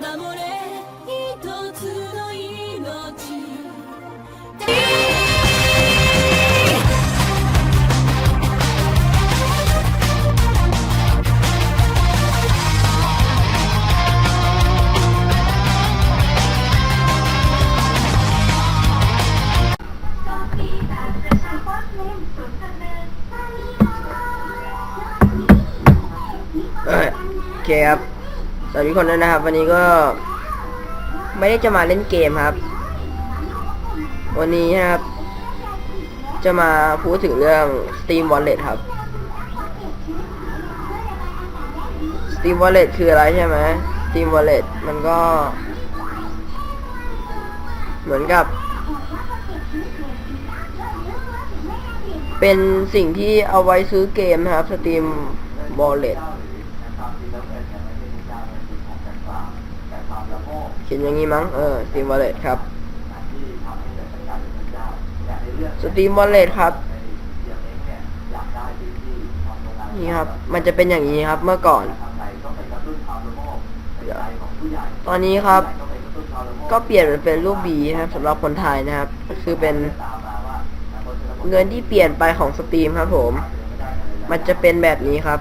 Namore วัสดีทุกคนด้วยนะครับ วันนี้ก็ไม่ได้จะมาเล่นเกมครับ วันนี้นะครับ จะมาพูดถึงเรื่อง Steam Wallet ครับ Steam Wallet คืออะไรใช่ไหม Steam Wallet มันก็ เหมือนกับ เป็นสิ่งที่เอาไว้ซื้อเกมนะครับ Steam Wallet เขียนอย่างนี้มั้ง เออ Steam Wallet ครับ Steam Wallet ครับนี่ครับ มันจะเป็นอย่างนี้ครับเมื่อก่อน ตอนนี้ครับ ก็เปลี่ยนเป็นรูป B นะครับสำหรับคนไทยนะครับก็คือเป็นเงินที่เปลี่ยนไปของสตรีมครับผม มันจะเป็นแบบนี้ครับ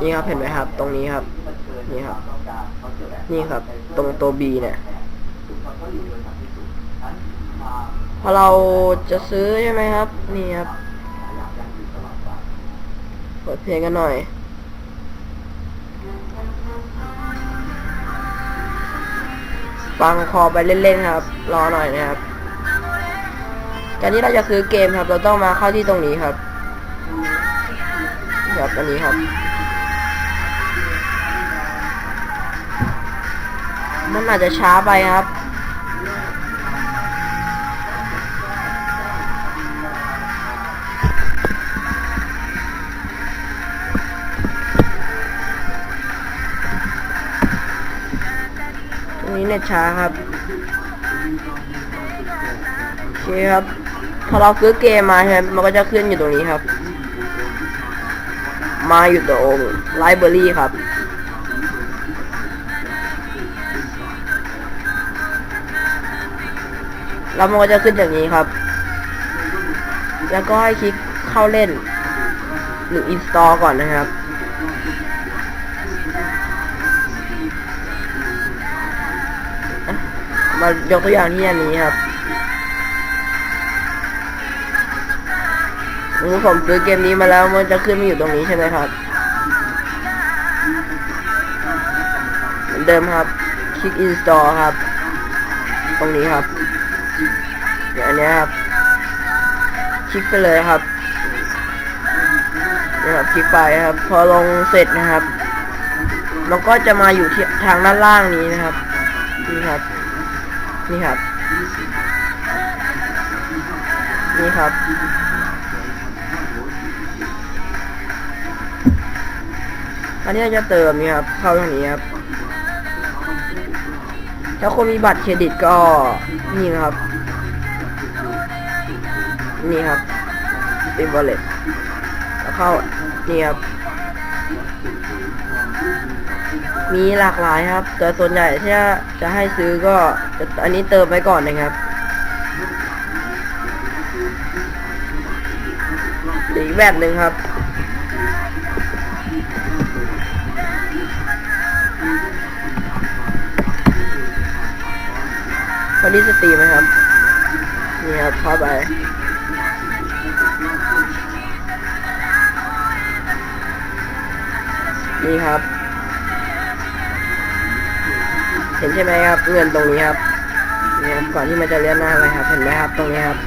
นี่ครับเห็นไหมครับ ตรงนี้ครับ นี่ครับ นี่ครับ ตรงตัว B เนี่ยพอเราจะซื้อใช่ไหมครับ นี่ครับเปิดเพลงกันหน่อยฟังคอไปเล่นๆครับ รอหน่อยนะครับการที่เราจะซื้อเกมครับ เราต้องมาเข้าที่ตรงนี้ครับ อันนี้ครับ มันอาจจะช้าไปครับตรงนี้เน็ตช้าครับโอเคครับ พอเราซื้อเกมมาใช่ไหมมันก็จะขึ้นอยู่ตรงนี้ครับ มาอยู่ตรงไลบรารีครับ แล้วมันก็จะขึ้นอย่างนี้ครับ แล้วก็ให้คลิกเข้าเล่น หรือ install ก่อนนะครับมายกตัวอย่างที่อันนี้ครับ สมติผมซื้อเกมนี้มาแล้วมันจะขึ้นมาอยู่ตรงนี้ใช่ไหมครับเหมือนเดิมครับ คลิก install ครับ ตรงนี้ครับเดี๋ยวอันเนี้ยครับ คลิกไปเลยครับนะครับคลิกไปครับ พอลงเสร็จนะครับมันก็จะมาอยู่ที่ทางด้านล่างนี้นะครับ นี่ครับ นี่ครับ นี่ครับ อันนี้จะเติมเนี่ยครับเข้าตรงนี้ครับ ถ้าคนมีบัตรเครดิตก็นี่นะครับ นี่ครับติมวอลเล็ตแล้วเข้านี่ครับ มีหลากหลายครับ แต่ส่วนใหญ่ถ้าจะให้ซื้อก็อันนี้เติมไว้ก่อนนะครับอีกแบบหนึ่งครับ วันนี้สตีไหมครับ นี่ครับเข้าไปนี่ครับ เห็นใช่ไหมครับ เงินตรงนี้ครับนี่ครับ ก่อนที่มันจะเลื่อนหน้าไปครับ เห็นไหมครับ ตรงนี้ครับ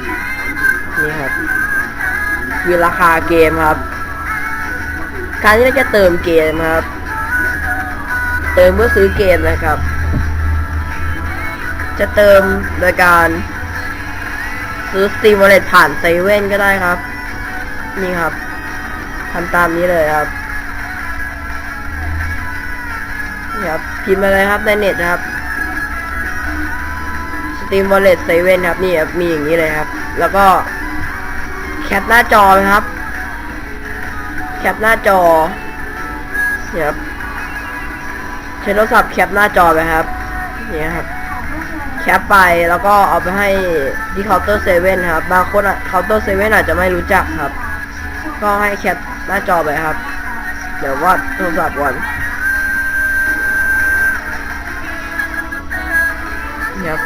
นี่ครับคือราคาเกมครับ การที่เราจะเติมเกมครับ เติมเมื่อซื้อเกมนะครับ จะเติมโดยการซื้อ Steam Wallet ผ่านเซเว่นก็ได้ครับ นี่ครับทำตามนี้เลยครับนี่ครับพิมพ์มาเลยครับในเน็ตนะครับ Steam Wallet 7ครับนี่ครับมีอย่างนี้เลยครับ แล้วก็แคปหน้าจอไหมครับ แคปหน้าจอเนี่ยครับใช้โทรศัพท์แคปหน้าจอไปครับเนี่ยครับ แคปไปแล้วก็เอาไปให้ที่เคาน์เตอร์เซเว่นครับ บางคนอะเคาน์เตอร์เซเว่นอาจจะไม่รู้จักครับ ก็ให้แคปหน้าจอไปครับ เดี๋ยววาดโทรศัพท์ก่อนนะครับ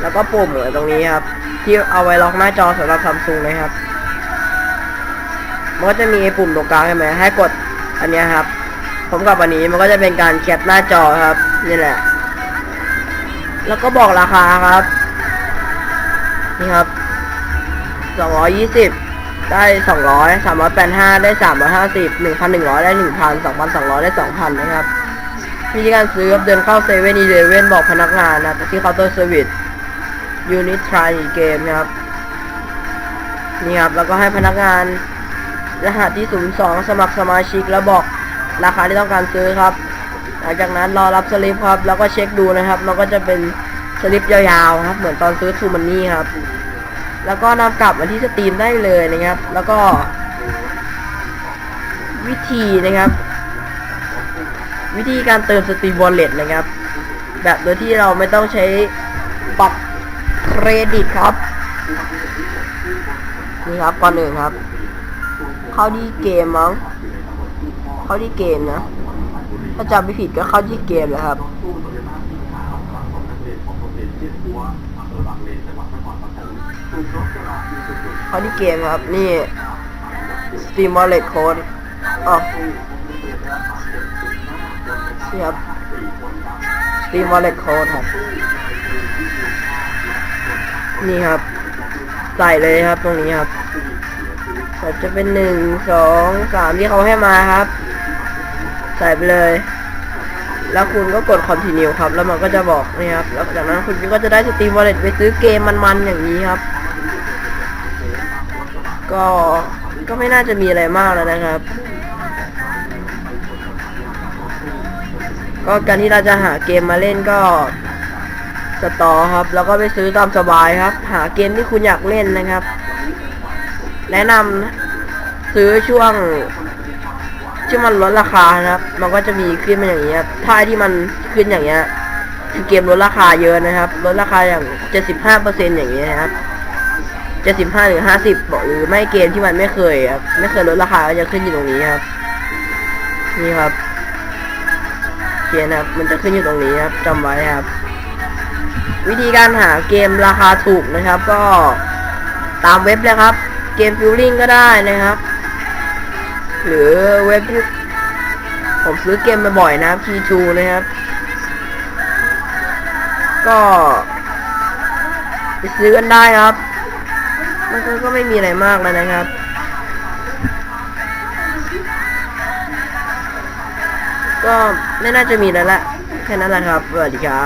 แล้วก็ปุ่มเหมือนตรงนี้ครับ ที่เอาไว้ล็อกหน้าจอสำหรับซัมซุงนะครับ มันก็จะมีปุ่มตรงกลางใช่ไหมให้กดอันนี้ครับ ผมกับอันนี้มันก็จะเป็นการแคปหน้าจอครับ นี่แหละ แล้วก็บอกราคาครับ นี่ครับสองร้อยยี่สิบได้สองร้อยสามร้อยแปดห้าได้สามร้อยห้าสิบหนึ่งพันหนึ่งร้อยได้หนึ่งพันสองพันสองร้อยได้สองพันนะครับวิธีการซื้อครับเดินเข้าเซเว่นอีเลเว่นบอกพนักงานนะครับที่เคาน์เตอร์เซอร์วิสยูนิตทรายเกมนะครับนี่ครับแล้วก็ให้พนักงานรหัสที่ 02 สมัครสมาชิกแล้วบอกราคาที่ต้องการซื้อครับ หลังจากนั้นรอรับสลิปครับ แล้วก็เช็คดูนะครับ มันก็จะเป็นสลิปยาวๆครับ เหมือนตอนซื้อทูมันนี่ครับ แล้วก็นำกลับมาที่สตรีมได้เลยนะครับ แล้วก็ วิธีนะครับ วิธีการเติมสตรีมวอลเล็ตนะครับ แบบโดยที่เราไม่ต้องใช้บัตรเครดิตครับนี่ครับก่อนหนึ่งครับ เข้าที่เกมมั้งเข้าที่เกมนะ ถ้าจำไม่ผิดก็เข้าที่เกมนะครับเข้าที่เกมครับ นี่ Steam Wallet Code อ๋อนี่ครับ Steam Wallet Code ครับ นี่ครับ ใส่เลยครับตรงนี้ครับจะเป็นหนึ่งสองสามที่เขาให้มาครับ ส่ไปเลย แล้วคุณก็กด continue ครับ แล้วมันก็จะบอกนี่ครับ แล้วจากนั้นคุณก็จะได้ Steam Wallet ไปซื้อเกมมันๆอย่างนี้ครับ ก็ ก็ไม่น่าจะมีอะไรมากแล้วนะครับ ก็การที่เราจะหาเกมมาเล่นก็สตอครับ แล้วก็ไปซื้อตามสบายครับ หาเกมที่คุณอยากเล่นนะครับ แนะนำนะซื้อช่วง ที่มันลดราคานะครับ มันก็จะมีขึ้นมาอย่างนี้ครับถ้าที่มันขึ้นอย่างเงี้ยคือเกมลดราคาเยอะนะครับลดราคาอย่างเจ็ดสิบห้าเปอร์เซ็นต์อย่างเงี้ยนะครับเจ็ดสิบห้าหรือห้าสิบบอกหรือไม่เกมที่มันไม่เคยครับไม่เคยลดราคาก็จะขึ้นอยู่ตรงนี้ครับ นี่ครับเขียนครับ มันจะขึ้นอยู่ตรงนี้ครับจำไว้ครับ วิธีการหาเกมราคาถูกนะครับ ก็ตามเว็บเลยครับ เกมฟิลลิ่งก็ได้นะครับ หรือเว็บที่ผมซื้อเกมมาบ่อยนะครับ T2 นะครับ ก็ไปซื้อกันได้ครับ มันก็ไม่มีอะไรมากแล้วนะครับก็ไม่น่าจะมีแล้วละแค่นั้นแหละครับสวัสดีครับ